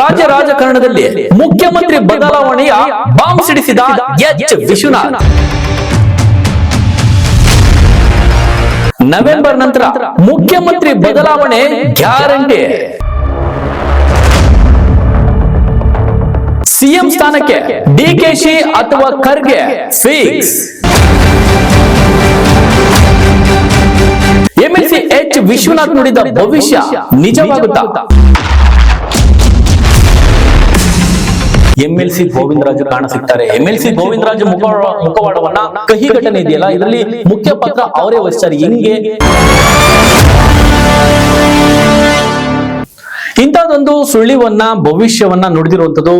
ರಾಜ್ಯ ರಾಜಕಾರಣದಲ್ಲಿ ಮುಖ್ಯಮಂತ್ರಿ ಬದಲಾವಣೆಯ ಬಾಂಬ್ ಸಿಡಿಸಿದ ಎಚ್. ವಿಶ್ವನಾಥ್. ನವೆಂಬರ್ ನಂತರ ಮುಖ್ಯಮಂತ್ರಿ ಬದಲಾವಣೆ ಗ್ಯಾರಂಟಿ. ಸಿಎಂ ಸ್ಥಾನಕ್ಕೆ ಡಿಕೆಶಿ ಅಥವಾ Kharge fix. MLC H. Vishwanath ನುಡಿದ ಭವಿಷ್ಯ ನಿಜವಾಗುತ್ತಾ? MLC Govindaraju L C Govindaraju ಮುಖ ಮುಖವಾಡವನ್ನ ಕಹಿ ಘಟನೆ ಇದೆಯಲ್ಲ? ಇದರಲ್ಲಿ ಮುಖ್ಯ ಪಾತ್ರ ಅವರೇ ವಹಿಸ್ತಾರೆ. ಹೆಂಗೆ ಇಂಥದ್ದೊಂದು ಸುಳಿವನ್ನ ಭವಿಷ್ಯವನ್ನ ನುಡಿದಿರುವಂತದ್ದು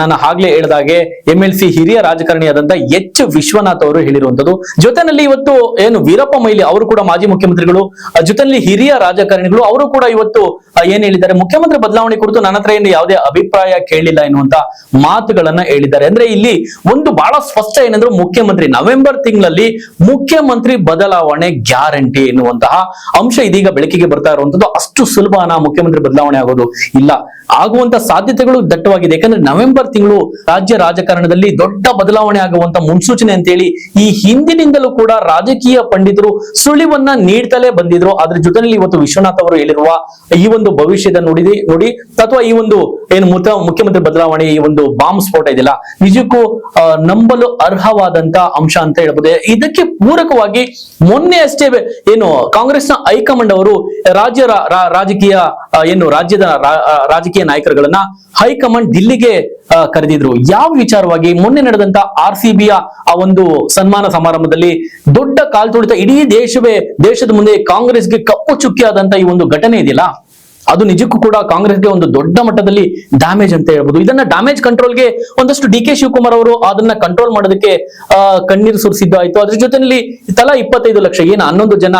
ನಾನು ಆಗ್ಲೇ ಹೇಳಿದಾಗೆ ಎಂ ಎಲ್ ಸಿ ಹಿರಿಯ ರಾಜಕಾರಣಿಯಾದಂತ ಎಚ್ ವಿಶ್ವನಾಥ್ ಅವರು ಹೇಳಿರುವಂತದ್ದು ಜೊತೆನಲ್ಲಿ ಇವತ್ತು ಏನು ವೀರಪ್ಪ ಮೊಯ್ಲಿ ಅವರು ಕೂಡ ಮಾಜಿ ಮುಖ್ಯಮಂತ್ರಿಗಳು ಜೊತೆನಲ್ಲಿ ಹಿರಿಯ ರಾಜಕಾರಣಿಗಳು ಅವರು ಕೂಡ ಇವತ್ತು ಏನ್ ಹೇಳಿದ್ದಾರೆ, ಮುಖ್ಯಮಂತ್ರಿ ಬದಲಾವಣೆ ಕುರಿತು ನನ್ನ ಹತ್ರ ಏನು ಯಾವುದೇ ಅಭಿಪ್ರಾಯ ಕೇಳಿಲ್ಲ ಎನ್ನುವಂತ ಮಾತುಗಳನ್ನ ಹೇಳಿದ್ದಾರೆ. ಅಂದ್ರೆ ಇಲ್ಲಿ ಒಂದು ಬಹಳ ಸ್ಪಷ್ಟ ಏನಂದ್ರೆ ಮುಖ್ಯಮಂತ್ರಿ ನವೆಂಬರ್ ತಿಂಗಳಲ್ಲಿ ಮುಖ್ಯಮಂತ್ರಿ ಬದಲಾವಣೆ ಗ್ಯಾರಂಟಿ ಎನ್ನುವಂತಹ ಅಂಶ ಇದೀಗ ಬೆಳಕಿಗೆ ಬರ್ತಾ ಇರುವಂತದ್ದು ಅಷ್ಟು ಸುಲಭನ ಮುಖ್ಯಮಂತ್ರಿ ಬದಲಾವಣೆ ಆಗೋದು ಇಲ್ಲ, ಆಗುವಂತ ಸಾಧ್ಯತೆಗಳು ದಟ್ಟವಾಗಿದೆ. ಯಾಕಂದ್ರೆ ನವೆಂಬರ್ ತಿಂಗಳು ರಾಜ್ಯ ರಾಜಕಾರಣದಲ್ಲಿ ದೊಡ್ಡ ಬದಲಾವಣೆ ಆಗುವಂತ ಮುನ್ಸೂಚನೆ ಅಂತೇಳಿ ಈ ಹಿಂದಿನಿಂದಲೂ ಕೂಡ ರಾಜಕೀಯ ಪಂಡಿತರು ಸುಳಿವನ್ನ ನೀಡ್ತಲೇ ಬಂದಿದ್ರು. ಅದ್ರ ಜೊತೆಯಲ್ಲಿ ಇವತ್ತು ವಿಶ್ವನಾಥ್ ಅವರು ಹೇಳಿರುವ ಈ ಒಂದು ಭವಿಷ್ಯದ ನುಡಿದಿ ನೋಡಿ ಅಥವಾ ಈ ಒಂದು ಏನು ಮುತ ಮುಖ್ಯಮಂತ್ರಿ ಬದಲಾವಣೆ ಈ ಒಂದು ಬಾಂಬ್ ಸ್ಫೋಟ ಇದೆಯಲ್ಲ, ನಿಜಕ್ಕೂ ನಂಬಲು ಅರ್ಹವಾದಂತ ಅಂಶ ಅಂತ ಹೇಳ್ಬೋದು. ಇದಕ್ಕೆ ಪೂರಕವಾಗಿ ಮೊನ್ನೆ ಅಷ್ಟೇ ಏನು ಕಾಂಗ್ರೆಸ್ನ ಹೈಕಮಾಂಡ್ ಅವರು ರಾಜ್ಯ ರಾಜಕೀಯ ಏನು ರಾಜ್ಯದ ರಾಜಕೀಯ ನಾಯಕರುಗಳನ್ನ ಹೈಕಮಾಂಡ್ ದಿಲ್ಲಿಗೆ ಕರೆದಿದ್ರು. ಯಾವ ವಿಚಾರವಾಗಿ? ಮೊನ್ನೆ ನಡೆದಂತ ಆರ್ ಸಿ ಆ ಒಂದು ಸನ್ಮಾನ ಸಮಾರಂಭದಲ್ಲಿ ದೊಡ್ಡ ಕಾಲ್ತುಳಿತ ಇಡೀ ದೇಶವೇ, ದೇಶದ ಮುಂದೆ ಕಾಂಗ್ರೆಸ್ಗೆ ಕಪ್ಪು ಚುಕ್ಕಿಯಾದಂತ ಈ ಒಂದು ಘಟನೆ ಇದೆಯಲ್ಲ? ಅದು ನಿಜಕ್ಕೂ ಕೂಡ ಕಾಂಗ್ರೆಸ್ಗೆ ಒಂದು ದೊಡ್ಡ ಮಟ್ಟದಲ್ಲಿ ಡ್ಯಾಮೇಜ್ ಅಂತ ಹೇಳ್ಬೋದು. ಇದನ್ನ ಡ್ಯಾಮೇಜ್ ಕಂಟ್ರೋಲ್ಗೆ ಒಂದಷ್ಟು ಡಿ ಕೆ ಶಿವಕುಮಾರ್ ಅವರು ಅದನ್ನ ಕಂಟ್ರೋಲ್ ಮಾಡೋದಕ್ಕೆ ಕಣ್ಣೀರು ಸುರಿಸಿದ್ದು ಆಯ್ತು. ಅದ್ರ ಜೊತೆಯಲ್ಲಿ ತಲಾ ಇಪ್ಪತ್ತೈದು ಲಕ್ಷ, ಏನು ಹನ್ನೊಂದು ಜನ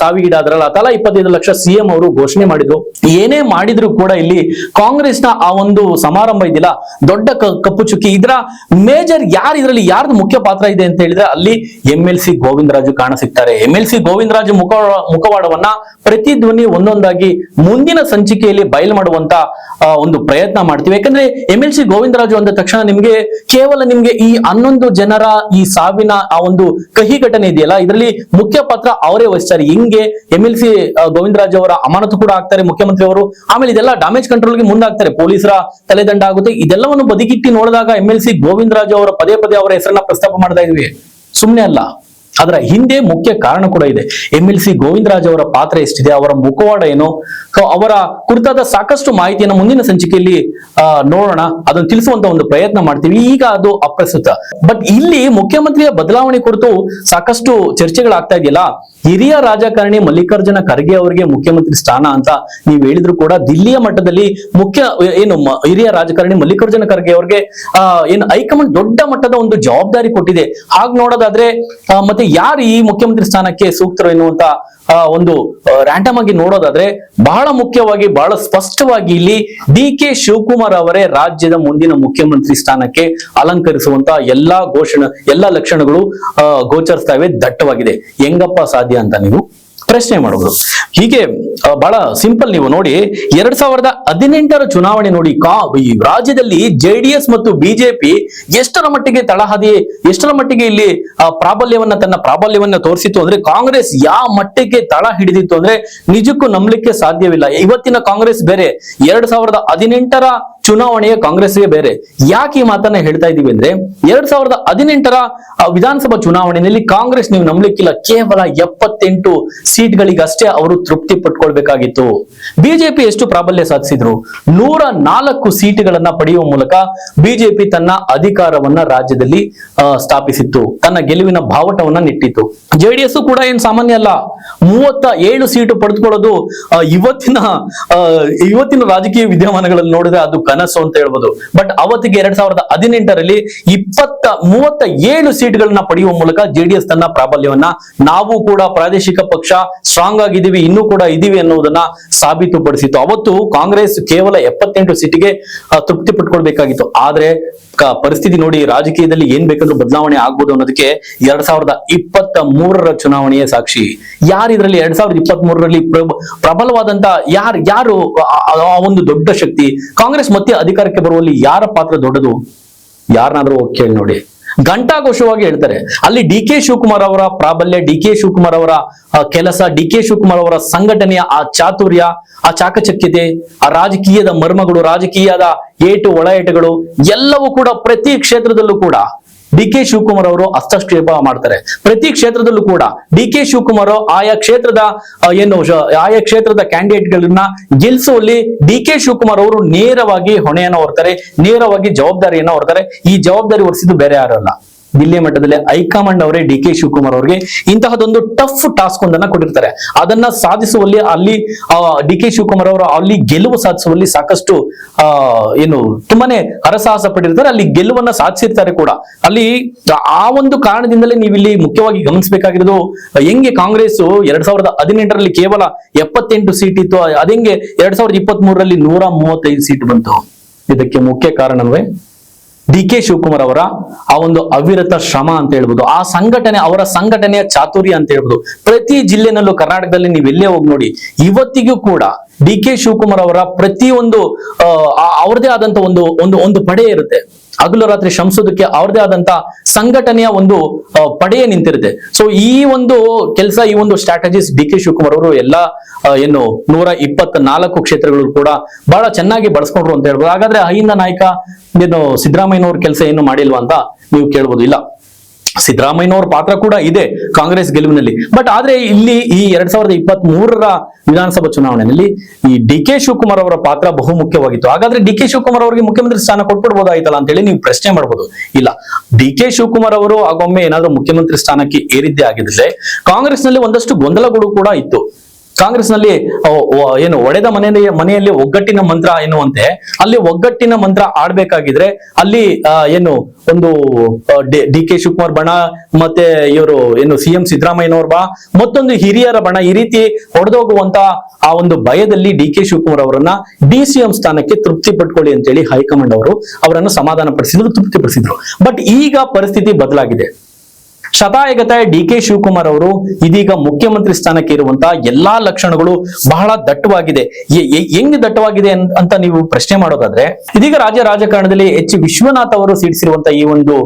ಸಾವಿಗೀಡಾದ್ರಲ್ಲ, ತಲಾ ಇಪ್ಪತ್ತೈದು ಲಕ್ಷ ಸಿಎಂ ಅವರು ಘೋಷಣೆ ಮಾಡಿದ್ರು. ಏನೇ ಮಾಡಿದ್ರು ಕೂಡ ಇಲ್ಲಿ ಕಾಂಗ್ರೆಸ್ನ ಆ ಒಂದು ಸಮಾರಂಭ ಇದೆಯಲ್ಲ ದೊಡ್ಡ ಕಪ್ಪು ಚುಕ್ಕಿ. ಇದರ ಮೇಜರ್ ಯಾರು ಇದರಲ್ಲಿ ಯಾರ್ದು ಮುಖ್ಯ ಪಾತ್ರ ಇದೆ ಅಂತ ಹೇಳಿದ್ರೆ ಅಲ್ಲಿ ಎಂ ಎಲ್ ಸಿ ಗೋವಿಂದರಾಜು ಕಾಣಿಸ್ತಾರೆ ಎಂ ಎಲ್ ಸಿ ಗೋವಿಂದರಾಜು ಮುಖ, ಮುಖವಾಡವನ್ನ ಪ್ರತಿಧ್ವನಿ ಒಂದೊಂದಾಗಿ ಮುಂದಿನ ಸಂಚಿಕೆಯಲ್ಲಿ ಬಯಲು ಮಾಡುವಂತ ಒಂದು ಪ್ರಯತ್ನ ಮಾಡ್ತೀವಿ. ಯಾಕಂದ್ರೆ ಎಂ ಎಲ್ ಸಿ ಗೋವಿಂದರಾಜು ಅಂದ ತಕ್ಷಣ ನಿಮ್ಗೆ ಕೇವಲ ನಿಮ್ಗೆ ಈ ಹನ್ನೊಂದು ಜನರ ಈ ಸಾವಿನ ಆ ಒಂದು ಕಹಿ ಘಟನೆ ಇದೆಯಲ್ಲ, ಇದರಲ್ಲಿ ಮುಖ್ಯ ಪಾತ್ರ ಅವರೇ ವಹಿಸ್ತಾರೆ. ಹಿಂಗೆ ಎಂ ಎಲ್ ಸಿ ಗೋವಿಂದರಾಜು ಅವರ ಅಮಾನತು ಕೂಡ ಆಗ್ತಾರೆ, ಮುಖ್ಯಮಂತ್ರಿ ಅವರು. ಆಮೇಲೆ ಇದೆಲ್ಲ ಡ್ಯಾಮೇಜ್ ಕಂಟ್ರೋಲ್ಗೆ ಮುಂದಾಗ್ತಾರೆ. ಪೊಲೀಸರ ತಲೆದಂಡ ಆಗುತ್ತೆ. ಇದೆಲ್ಲವನ್ನು ಬದಿಗಿಟ್ಟಿ ನೋಡಿದಾಗ ಎಂ ಎಲ್ ಸಿ ಗೋವಿಂದರಾಜು ಅವರ ಪದೇ ಪದೇ ಅವರ ಹೆಸರನ್ನ ಪ್ರಸ್ತಾಪ ಮಾಡ್ತಾ ಇದ್ವಿ. ಸುಮ್ನೆ ಅಲ್ಲ. ಅದರ ಹಿಂದೆ ಮುಖ್ಯ ಕಾರಣ ಕೂಡ ಇದೆ. ಎಂ ಎಲ್ ಸಿ ಗೋವಿಂದರಾಜ್ ಅವರ ಪಾತ್ರ ಎಷ್ಟಿದೆ, ಅವರ ಮುಖವಾಡ ಏನು? ಸೊ ಅವರ ಕುರಿತಾದ ಸಾಕಷ್ಟು ಮಾಹಿತಿಯನ್ನು ಮುಂದಿನ ಸಂಚಿಕೆಯಲ್ಲಿ ನೋಡೋಣ. ಅದನ್ನು ತಿಳಿಸುವಂತ ಒಂದು ಪ್ರಯತ್ನ ಮಾಡ್ತೀವಿ. ಈಗ ಅದು ಅಪ್ರಸ್ತುತ. ಬಟ್ ಇಲ್ಲಿ ಮುಖ್ಯಮಂತ್ರಿಯ ಬದಲಾವಣೆ ಕುರಿತು ಸಾಕಷ್ಟು ಚರ್ಚೆಗಳಾಗ್ತಾ ಇದೆಯಲ್ಲ? ಹಿರಿಯ ರಾಜಕಾರಣಿ ಮಲ್ಲಿಕಾರ್ಜುನ ಖರ್ಗೆ ಅವರಿಗೆ ಮುಖ್ಯಮಂತ್ರಿ ಸ್ಥಾನ ಅಂತ ನೀವು ಹೇಳಿದ್ರು ಕೂಡ ದಿಲ್ಲಿಯ ಮಟ್ಟದಲ್ಲಿ ಮುಖ್ಯ, ಏನು ಹಿರಿಯ ರಾಜಕಾರಣಿ ಮಲ್ಲಿಕಾರ್ಜುನ ಖರ್ಗೆ ಅವರಿಗೆ ಏನು ಹೈಕಮಾಂಡ್ ದೊಡ್ಡ ಮಟ್ಟದ ಒಂದು ಜವಾಬ್ದಾರಿ ಕೊಟ್ಟಿದೆ. ಹಾಗೆ ನೋಡೋದಾದ್ರೆ ಮತ್ತೆ ಯಾರು ಈ ಮುಖ್ಯಮಂತ್ರಿ ಸ್ಥಾನಕ್ಕೆ ಸೂಕ್ತರು ಎನ್ನುವಂತ ಒಂದು ರ್ಯಾಂಡಮ್ ಆಗಿ ನೋಡೋದಾದ್ರೆ ಬಹಳ ಮುಖ್ಯವಾಗಿ, ಬಹಳ ಸ್ಪಷ್ಟವಾಗಿ ಇಲ್ಲಿ ಡಿ ಕೆ ಶಿವಕುಮಾರ್ ಅವರೇ ರಾಜ್ಯದ ಮುಂದಿನ ಮುಖ್ಯಮಂತ್ರಿ ಸ್ಥಾನಕ್ಕೆ ಅಲಂಕರಿಸುವಂತಹ ಎಲ್ಲಾ ಘೋಷಣೆ, ಎಲ್ಲಾ ಲಕ್ಷಣಗಳು ಗೋಚರಿಸ್ತಾ ಇವೆ, ದಟ್ಟವಾಗಿದೆ. ಹೆಂಗಪ್ಪ ಸಾಧ್ಯ ಅಂತ ನೀವು? ಪ್ರಶ್ನೆ ಮಾಡಬಹುದು ಹೀಗೆ ಬಹಳ ಸಿಂಪಲ್ ನೀವು ನೋಡಿ, ಎರಡ್ ಸಾವಿರದ ಹದಿನೆಂಟರ ಚುನಾವಣೆ ನೋಡಿ, ಕಾ, ಈ ರಾಜ್ಯದಲ್ಲಿ ಜೆಡಿಎಸ್ ಮತ್ತು ಬಿಜೆಪಿ ಎಷ್ಟರ ಮಟ್ಟಿಗೆ ತಳಹದಿ, ಎಷ್ಟರ ಮಟ್ಟಿಗೆ ಇಲ್ಲಿ ಪ್ರಾಬಲ್ಯವನ್ನ ತನ್ನ ಪ್ರಾಬಲ್ಯವನ್ನ ತೋರಿಸಿತ್ತು ಅಂದ್ರೆ, ಕಾಂಗ್ರೆಸ್ ಯಾವ ಮಟ್ಟಿಗೆ ತಳ ಹಿಡಿದಿತ್ತು ಅಂದ್ರೆ, ನಿಜಕ್ಕೂ ನಂಬಲಿಕ್ಕೆ ಸಾಧ್ಯವಿಲ್ಲ. ಇವತ್ತಿನ ಕಾಂಗ್ರೆಸ್ ಬೇರೆ, ಎರಡ್ ಸಾವಿರದ ಹದಿನೆಂಟರ ಚುನಾವಣೆಯ ಕಾಂಗ್ರೆಸ್ಗೆ ಬೇರೆ. ಯಾಕೆ ಈ ಮಾತನ್ನ ಹೇಳ್ತಾ ಇದೀವಿ ಅಂದ್ರೆ ಎರಡ್ ಸಾವಿರದ ಹದಿನೆಂಟರ ವಿಧಾನಸಭಾ ಚುನಾವಣೆಯಲ್ಲಿ ಕಾಂಗ್ರೆಸ್ ನೀವು ನಂಬಲಿಕ್ಕಿಲ್ಲ. ಕೇವಲ ಎಪ್ಪತ್ತೆಂಟು ಸೀಟ್ಗಳಿಗಷ್ಟೇ ಅವರು ತೃಪ್ತಿ ಪಟ್ಕೊಳ್ಬೇಕಾಗಿತ್ತು. ಬಿಜೆಪಿ ಎಷ್ಟು ಪ್ರಾಬಲ್ಯ ಸಾಧಿಸಿದ್ರು? ನೂರ ನಾಲ್ಕು ಸೀಟ್ಗಳನ್ನ ಪಡೆಯುವ ಮೂಲಕ ಬಿಜೆಪಿ ತನ್ನ ಅಧಿಕಾರವನ್ನ ರಾಜ್ಯದಲ್ಲಿ ಸ್ಥಾಪಿಸಿತ್ತು. ತನ್ನ ಗೆಲುವಿನ ಬಾವಟವನ್ನ ನೆಟ್ಟಿತ್ತು. ಜೆಡಿಎಸ್ ಕೂಡ ಏನ್ ಸಾಮಾನ್ಯ ಅಲ್ಲ. ಮೂವತ್ತ ಏಳು ಸೀಟು ಪಡೆದುಕೊಳ್ಳೋದು ಇವತ್ತಿನ ಇವತ್ತಿನ ರಾಜಕೀಯ ವಿದ್ಯಮಾನಗಳಲ್ಲಿ ನೋಡಿದ್ರೆ ಅದು ಕನಸು ಅಂತ ಹೇಳ್ಬೋದು. ಬಟ್ ಅವತ್ತಿಗೆ ಎರಡ್ ಸಾವಿರದ ಹದಿನೆಂಟರಲ್ಲಿ ಇಪ್ಪತ್ತ ಮೂವತ್ತ ಏಳು ಸೀಟ್ಗಳನ್ನ ಪಡೆಯುವ ಮೂಲಕ ಜೆಡಿಎಸ್ ತನ್ನ ಪ್ರಾಬಲ್ಯವನ್ನ ನಾವು ಕೂಡ ಪ್ರಾದೇಶಿಕ ಪಕ್ಷ ಸ್ಟ್ರಾಂಗ್ ಆಗಿದ್ದೀವಿ, ಇನ್ನೂ ಕೂಡ ಇದೀವಿ ಅನ್ನೋದನ್ನ ಸಾಬೀತುಪಡಿಸಿತ್ತು. ಅವತ್ತು ಕಾಂಗ್ರೆಸ್ ಕೇವಲ ಎಪ್ಪತ್ತೆಂಟು ಸೀಟಿಗೆ ತೃಪ್ತಿ ಪಟ್ಕೊಳ್ಬೇಕಾಗಿತ್ತು. ಆದ್ರೆ ಪರಿಸ್ಥಿತಿ ನೋಡಿ ರಾಜಕೀಯದಲ್ಲಿ ಏನ್ ಬೇಕಾದ್ರೂ ಬದಲಾವಣೆ ಆಗ್ಬೋದು ಅನ್ನೋದಕ್ಕೆ ಎರಡ್ ಸಾವಿರದ ಇಪ್ಪತ್ತ ಮೂರರ ಚುನಾವಣೆಯೇ ಸಾಕ್ಷಿ. ಯಾರು ಇದರಲ್ಲಿ ಎರಡ್ ಸಾವಿರದ ಇಪ್ಪತ್ತ್ ಮೂರರಲ್ಲಿ ಪ್ರಬಲವಾದಂತ ಯಾರು ಯಾರು ಒಂದು ದೊಡ್ಡ ಶಕ್ತಿ? ಕಾಂಗ್ರೆಸ್ ಮತ್ತೆ ಅಧಿಕಾರಕ್ಕೆ ಬರುವಲ್ಲಿ ಯಾರ ಪಾತ್ರ ದೊಡ್ಡದು? ಯಾರನ್ನಾದ್ರೂ ಕೇಳಿ ನೋಡಿ. ಘಂಟಾಘೋಷವಾಗಿ ಹೇಳ್ತಾರೆ. ಅಲ್ಲಿ ಡಿ ಕೆ ಶಿವಕುಮಾರ್ ಅವರ ಪ್ರಾಬಲ್ಯ, ಡಿ ಕೆ ಶಿವಕುಮಾರ್ ಅವರ ಕೆಲಸ, ಡಿ ಕೆ ಶಿವಕುಮಾರ್ ಅವರ ಸಂಘಟನೆಯ ಆ ಚಾತುರ್ಯ, ಆ ಚಾಕಚಕ್ಯತೆ, ಆ ರಾಜಕೀಯದ ಮರ್ಮಗಳು, ರಾಜಕೀಯದ ಏಟು ಒಳ ಏಟುಗಳು ಎಲ್ಲವೂ ಕೂಡ ಪ್ರತಿ ಕ್ಷೇತ್ರದಲ್ಲೂ ಕೂಡ ಡಿ ಕೆ ಶಿವಕುಮಾರ್ ಅವರು ಹಸ್ತಕ್ಷೇಪ ಮಾಡ್ತಾರೆ. ಪ್ರತಿ ಕ್ಷೇತ್ರದಲ್ಲೂ ಕೂಡ ಡಿ ಕೆ ಶಿವಕುಮಾರ್ ಆಯಾ ಕ್ಷೇತ್ರದ ಏನು ಆಯಾ ಕ್ಷೇತ್ರದ ಕ್ಯಾಂಡಿಡೇಟ್ ಗಳನ್ನ ಗೆಲ್ಲಿಸುವಲ್ಲಿ ಡಿ ಕೆ ಶಿವಕುಮಾರ್ ಅವರು ನೇರವಾಗಿ ಹೊಣೆಯನ್ನು ಹೊರ್ತಾರೆ, ನೇರವಾಗಿ ಜವಾಬ್ದಾರಿಯನ್ನ ಹೊರ್ತಾರೆ. ಈ ಜವಾಬ್ದಾರಿ ಹೊರಿಸಿದ್ದು ಬೇರೆ ಯಾರಲ್ಲ ದಿಲ್ಲಿ ಮಟ್ಟದಲ್ಲಿ ಹೈಕಮಾಂಡ್ ಅವರೇ ಡಿ ಕೆ ಶಿವಕುಮಾರ್ ಅವರಿಗೆ ಇಂತಹದೊಂದು ಟಫ್ ಟಾಸ್ಕ್ ಒಂದನ್ನ ಕೊಟ್ಟಿರ್ತಾರೆ. ಅದನ್ನ ಸಾಧಿಸುವಲ್ಲಿ ಅಲ್ಲಿ ಡಿ ಕೆ ಶಿವಕುಮಾರ್ ಅವರು ಅಲ್ಲಿ ಗೆಲುವು ಸಾಧಿಸುವಲ್ಲಿ ಸಾಕಷ್ಟು ಏನು ತುಂಬಾನೇ ಹರಸಾಹಸ ಪಟ್ಟಿರ್ತಾರೆ. ಅಲ್ಲಿ ಗೆಲುವನ್ನ ಸಾಧಿಸಿರ್ತಾರೆ ಕೂಡ. ಅಲ್ಲಿ ಆ ಒಂದು ಕಾರಣದಿಂದಲೇ ನೀವು ಇಲ್ಲಿ ಮುಖ್ಯವಾಗಿ ಗಮನಿಸಬೇಕಾಗಿರೋದು, ಹೆಂಗೆ ಕಾಂಗ್ರೆಸ್ ಎರಡ್ ಸಾವಿರದ ಹದಿನೆಂಟರಲ್ಲಿ ಕೇವಲ ಎಪ್ಪತ್ತೆಂಟು ಸೀಟ್ ಇತ್ತು ಅದಂಗೆ ಎರಡ್ ಸಾವಿರದ ಇಪ್ಪತ್ತ್ ಮೂರರಲ್ಲಿ ನೂರ ಮೂವತ್ತೈದು ಸೀಟ್ ಬಂತು. ಇದಕ್ಕೆ ಮುಖ್ಯ ಕಾರಣವೇ ಡಿ ಕೆ ಶಿವಕುಮಾರ್ ಅವರ ಆ ಒಂದು ಅವಿರತ ಶ್ರಮ ಅಂತ ಹೇಳ್ಬೋದು, ಆ ಸಂಘಟನೆ ಅವರ ಸಂಘಟನೆಯ ಚಾತುರ್ಯ ಅಂತ ಹೇಳ್ಬೋದು. ಪ್ರತಿ ಜಿಲ್ಲೆನಲ್ಲೂ ಕರ್ನಾಟಕದಲ್ಲಿ ನೀವು ಎಲ್ಲೇ ಹೋಗಿ ನೋಡಿ, ಇವತ್ತಿಗೂ ಕೂಡ ಡಿ ಕೆ ಶಿವಕುಮಾರ್ ಅವರ ಪ್ರತಿಯೊಂದು ಅವ್ರದೇ ಆದಂತ ಒಂದು ಒಂದು ಒಂದು ಪಡೆ ಇರುತ್ತೆ. ಹಗಲು ರಾತ್ರಿ ಶ್ರಮಿಸೋದಕ್ಕೆ ಅವ್ರದೇ ಆದಂತ ಸಂಘಟನೆಯ ಒಂದು ಪಡೆಯೇ ನಿಂತಿರುತ್ತೆ. ಸೊ ಈ ಒಂದು ಕೆಲಸ, ಈ ಒಂದು ಸ್ಟ್ರಾಟಜಿಸ್ ಡಿ ಕೆ ಶಿವಕುಮಾರ್ ಅವರು ಎಲ್ಲ ಏನು ನೂರ ಇಪ್ಪತ್ತ್ ನಾಲ್ಕು ಕ್ಷೇತ್ರಗಳು ಕೂಡ ಬಹಳ ಚೆನ್ನಾಗಿ ಬಳಸ್ಕೊಂಡ್ರು ಅಂತ ಹೇಳ್ಬೋದು. ಹಾಗಾದ್ರೆ ಅಹಿಂದ ನಾಯಕ, ಏನು ಸಿದ್ದರಾಮಯ್ಯನವ್ರ ಕೆಲಸ ಏನು ಮಾಡಿಲ್ವಾ ಅಂತ ನೀವು ಕೇಳ್ಬೋದು. ಇಲ್ಲ. ಸಿದ್ದರಾಮಯ್ಯನವ್ರ ಪಾತ್ರ ಕೂಡ ಇದೆ ಕಾಂಗ್ರೆಸ್ ಗೆಲುವಿನಲ್ಲಿ. ಬಟ್ ಆದ್ರೆ ಇಲ್ಲಿ ಈ ಎರಡ್ ಸಾವಿರದ ಇಪ್ಪತ್ತ್ ಮೂರರ ವಿಧಾನಸಭಾ ಚುನಾವಣೆಯಲ್ಲಿ ಈ ಡಿ ಕೆ ಶಿವಕುಮಾರ್ ಅವರ ಪಾತ್ರ ಬಹು ಮುಖ್ಯವಾಗಿತ್ತು ಹಾಗಾದ್ರೆ ಡಿ ಕೆ ಶಿವಕುಮಾರ್ ಅವರಿಗೆ ಮುಖ್ಯಮಂತ್ರಿ ಸ್ಥಾನ ಕೊಟ್ಬಿಡ್ಬೋದಾಯ್ತಲ್ಲ ಅಂತ ಹೇಳಿ ನೀವು ಪ್ರಶ್ನೆ ಮಾಡ್ಬೋದು. ಇಲ್ಲ. ಡಿ ಕೆ ಶಿವಕುಮಾರ್ ಅವರು ಆಗೊಮ್ಮೆ ಏನಾದ್ರೂ ಮುಖ್ಯಮಂತ್ರಿ ಸ್ಥಾನಕ್ಕೆ ಏರಿದ್ದೇ ಆಗಿದ್ರೆ ಕಾಂಗ್ರೆಸ್ನಲ್ಲಿ ಒಂದಷ್ಟು ಗೊಂದಲಗಳು ಕೂಡ ಇತ್ತು. ಕಾಂಗ್ರೆಸ್ನಲ್ಲಿ ಏನು ಒಡೆದ ಮನೆಯಲ್ಲಿ ಮನೆಯಲ್ಲಿ ಒಗ್ಗಟ್ಟಿನ ಮಂತ್ರ ಎನ್ನುವಂತೆ, ಅಲ್ಲಿ ಒಗ್ಗಟ್ಟಿನ ಮಂತ್ರ ಆಡ್ಬೇಕಾಗಿದ್ರೆ, ಅಲ್ಲಿ ಏನು ಒಂದು ಡಿ ಕೆ ಶಿವಕುಮಾರ್ ಬಣ, ಮತ್ತೆ ಇವರು, ಏನು ಸಿ ಎಂ ಸಿದ್ದರಾಮಯ್ಯನವ್ರ ಬಾ ಮತ್ತೊಂದು ಹಿರಿಯರ ಬಣ, ಈ ರೀತಿ ಹೊಡೆದೋಗುವಂತ ಆ ಒಂದು ಭಯದಲ್ಲಿ ಡಿ ಕೆ ಶಿವಕುಮಾರ್ ಅವರನ್ನ ಡಿ ಸಿ ಎಂ ಸ್ಥಾನಕ್ಕೆ ತೃಪ್ತಿ ಪಟ್ಕೊಳ್ಳಿ ಅಂತೇಳಿ ಹೈಕಮಾಂಡ್ ಅವರು ಅವರನ್ನು ಸಮಾಧಾನ ಪಡಿಸಿದ್ರು ತೃಪ್ತಿ ಪಡಿಸಿದ್ರು. ಬಟ್ ಈಗ ಪರಿಸ್ಥಿತಿ ಬದಲಾಗಿದೆ. ಶತಾಯಗತಾಯ ಡಿ ಕೆ ಶಿವಕುಮಾರ್ ಅವರು ಇದೀಗ ಮುಖ್ಯಮಂತ್ರಿ ಸ್ಥಾನಕ್ಕೆ ಇರುವಂತಹ ಎಲ್ಲಾ ಲಕ್ಷಣಗಳು ಬಹಳ ದಟ್ಟವಾಗಿದೆ. ಹೆಂಗ್ ದಟ್ಟವಾಗಿದೆ ಅಂತ ನೀವು ಪ್ರಶ್ನೆ ಮಾಡೋದಾದ್ರೆ, ಇದೀಗ ರಾಜ್ಯ ರಾಜಕಾರಣದಲ್ಲಿ ಎಚ್ ವಿಶ್ವನಾಥ್ ಅವರು ಸಿಡಿಸಿರುವಂತಹ ಈ ಒಂದು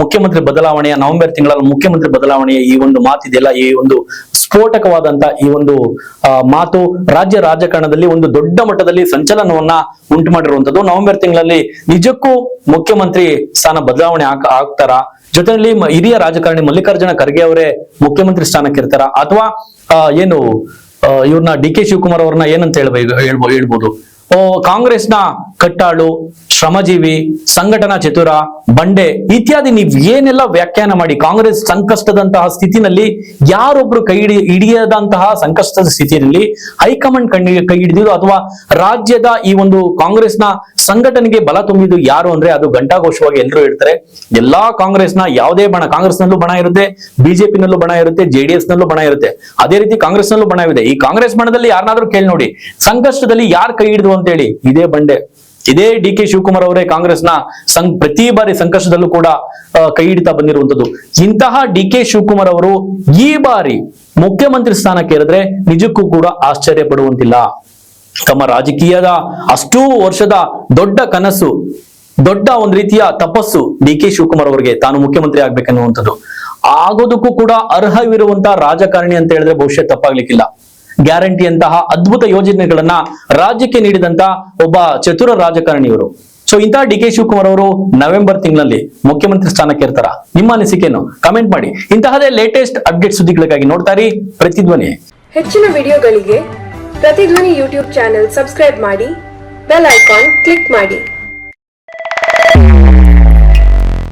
ಮುಖ್ಯಮಂತ್ರಿ ಬದಲಾವಣೆಯ ನವೆಂಬರ್ ತಿಂಗಳಲ್ಲಿ ಮುಖ್ಯಮಂತ್ರಿ ಬದಲಾವಣೆಯ ಈ ಒಂದು ಮಾತಿದೆಯಲ್ಲ, ಈ ಒಂದು ಸ್ಫೋಟಕವಾದಂತ ಈ ಒಂದು ಮಾತು ರಾಜ್ಯ ರಾಜಕಾರಣದಲ್ಲಿ ಒಂದು ದೊಡ್ಡ ಮಟ್ಟದಲ್ಲಿ ಸಂಚಲನವನ್ನ ಉಂಟು ಮಾಡಿರುವಂತದ್ದು. ನವೆಂಬರ್ ತಿಂಗಳಲ್ಲಿ ನಿಜಕ್ಕೂ ಮುಖ್ಯಮಂತ್ರಿ ಸ್ಥಾನ ಬದಲಾವಣೆ ಆಗ್, ಆಗ್ತಾರಾ? ಜೊತೆಯಲ್ಲಿ ಹಿರಿಯ ರಾಜಕಾರಣಿ ಮಲ್ಲಿಕಾರ್ಜುನ ಖರ್ಗೆ ಅವರೇ ಮುಖ್ಯಮಂತ್ರಿ ಸ್ಥಾನಕ್ಕೆ ಇರ್ತಾರ ಅಥವಾ ಏನು ಇವ್ರನ್ನ ಡಿ ಕೆ ಶಿವಕುಮಾರ್ ಅವ್ರನ್ನ ಏನಂತ ಹೇಳ್ಬೋ ಹೇಳ್ಬೋದು? ಕಾಂಗ್ರೆಸ್ನ ಕಟ್ಟಾಳು ಶ್ರಮಜೀವಿ, ಸಂಘಟನಾ ಚತುರ, ಬಂಡೆ ಇತ್ಯಾದಿ ನೀವು ಏನೆಲ್ಲ ವ್ಯಾಖ್ಯಾನ ಮಾಡಿ ಕಾಂಗ್ರೆಸ್ ಸಂಕಷ್ಟದಂತಹ ಸ್ಥಿತಿನಲ್ಲಿ ಯಾರೊಬ್ರು ಕೈ ಹಿಡಿ ಹಿಡಿಯದಂತಹ ಸಂಕಷ್ಟದ ಸ್ಥಿತಿಯಲ್ಲಿ ಹೈಕಮಾಂಡ್ ಕಣ್ಣಿಗೆ ಕೈ ಹಿಡಿದಿದ್ದು ಅಥವಾ ರಾಜ್ಯದ ಈ ಒಂದು ಕಾಂಗ್ರೆಸ್ನ ಸಂಘಟನೆಗೆ ಬಲ ತುಂಬಿದ್ದು ಯಾರು ಅಂದ್ರೆ ಅದು ಘಂಟಾಘೋಷವಾಗಿ ಎಲ್ಲರೂ ಹೇಳ್ತಾರೆ. ಎಲ್ಲಾ ಕಾಂಗ್ರೆಸ್ನ ಯಾವುದೇ ಬಣ, ಕಾಂಗ್ರೆಸ್ನಲ್ಲೂ ಬಣ ಇರುತ್ತೆ, ಬಿಜೆಪಿನಲ್ಲೂ ಬಣ ಇರುತ್ತೆ ಜೆಡಿಎಸ್ ನಲ್ಲೂ ಬಣ ಇರುತ್ತೆ. ಅದೇ ರೀತಿ ಕಾಂಗ್ರೆಸ್ನಲ್ಲೂ ಬಣವಿದೆ. ಈ ಕಾಂಗ್ರೆಸ್ ಬಣದಲ್ಲಿ ಯಾರನ್ನಾದ್ರೂ ಕೇಳಿ ನೋಡಿ. ಸಂಕಷ್ಟದಲ್ಲಿ ಯಾರು ಕೈ ಹಿಡಿದು ಅಂತೇಳಿ? ಇದೇ ಬಂಡೆ. ಇದೇ ಡಿ ಕೆ ಶಿವಕುಮಾರ್ ಅವರೇ ಕಾಂಗ್ರೆಸ್ನ ಸಂ ಪ್ರತಿ ಬಾರಿ ಸಂಕಷ್ಟದಲ್ಲೂ ಕೂಡ ಕೈ ಹಿಡಿತಾ ಬಂದಿರುವಂತದ್ದು ಇಂತಹ ಡಿ ಕೆ ಶಿವಕುಮಾರ್ ಅವರು ಈ ಬಾರಿ ಮುಖ್ಯಮಂತ್ರಿ ಸ್ಥಾನಕ್ಕೆ ಕೇಳಿದ್ರೆ ನಿಜಕ್ಕೂ ಕೂಡ ಆಶ್ಚರ್ಯ ಪಡುವಂತಿಲ್ಲ. ತಮ್ಮ ರಾಜಕೀಯದ ಅಷ್ಟೂ ವರ್ಷದ ದೊಡ್ಡ ಕನಸು, ದೊಡ್ಡ ಒಂದು ರೀತಿಯ ತಪಸ್ಸು ಡಿ ಕೆ ಶಿವಕುಮಾರ್ ಅವರಿಗೆ ತಾನು ಮುಖ್ಯಮಂತ್ರಿ ಆಗ್ಬೇಕನ್ನುವಂಥದ್ದು. ಆಗೋದಕ್ಕೂ ಕೂಡ ಅರ್ಹವಿರುವಂತಹ ರಾಜಕಾರಣಿ ಅಂತ ಹೇಳಿದ್ರೆ ಬಹುಶಃ ತಪ್ಪಾಗ್ಲಿಕ್ಕಿಲ್ಲ. ಗ್ಯಾರಂಟಿ ಅಂತಹ ಅದ್ಭುತ ಯೋಜನೆಗಳನ್ನ ರಾಜ್ಯಕ್ಕೆ ನೀಡಿದಂತ ಒಬ್ಬ ಚತುರ ರಾಜಕಾರಣಿಯವರು. ಸೊ ಇಂತಹ ಡಿ ಕೆ ಶಿವಕುಮಾರ್ ಅವರು ನವೆಂಬರ್ ತಿಂಗಳಲ್ಲಿ ಮುಖ್ಯಮಂತ್ರಿ ಸ್ಥಾನಕ್ಕೆ ಇರ್ತಾರ? ನಿಮ್ಮ ಅನಿಸಿಕೆಯನ್ನು ಕಮೆಂಟ್ ಮಾಡಿ. ಇಂತಹದೇ ಲೇಟೆಸ್ಟ್ ಅಪ್ಡೇಟ್ ಸುದ್ದಿಗಳಿಗಾಗಿ ನೋಡ್ತಾರಿ ಪ್ರತಿಧ್ವನಿ. ಹೆಚ್ಚಿನ ವಿಡಿಯೋಗಳಿಗೆ ಪ್ರತಿಧ್ವನಿ ಯೂಟ್ಯೂಬ್ ಚಾನೆಲ್ ಸಬ್ಸ್ಕ್ರೈಬ್ ಮಾಡಿ ಬೆಲ್ ಐಕಾನ್ ಕ್ಲಿಕ್ ಮಾಡಿ.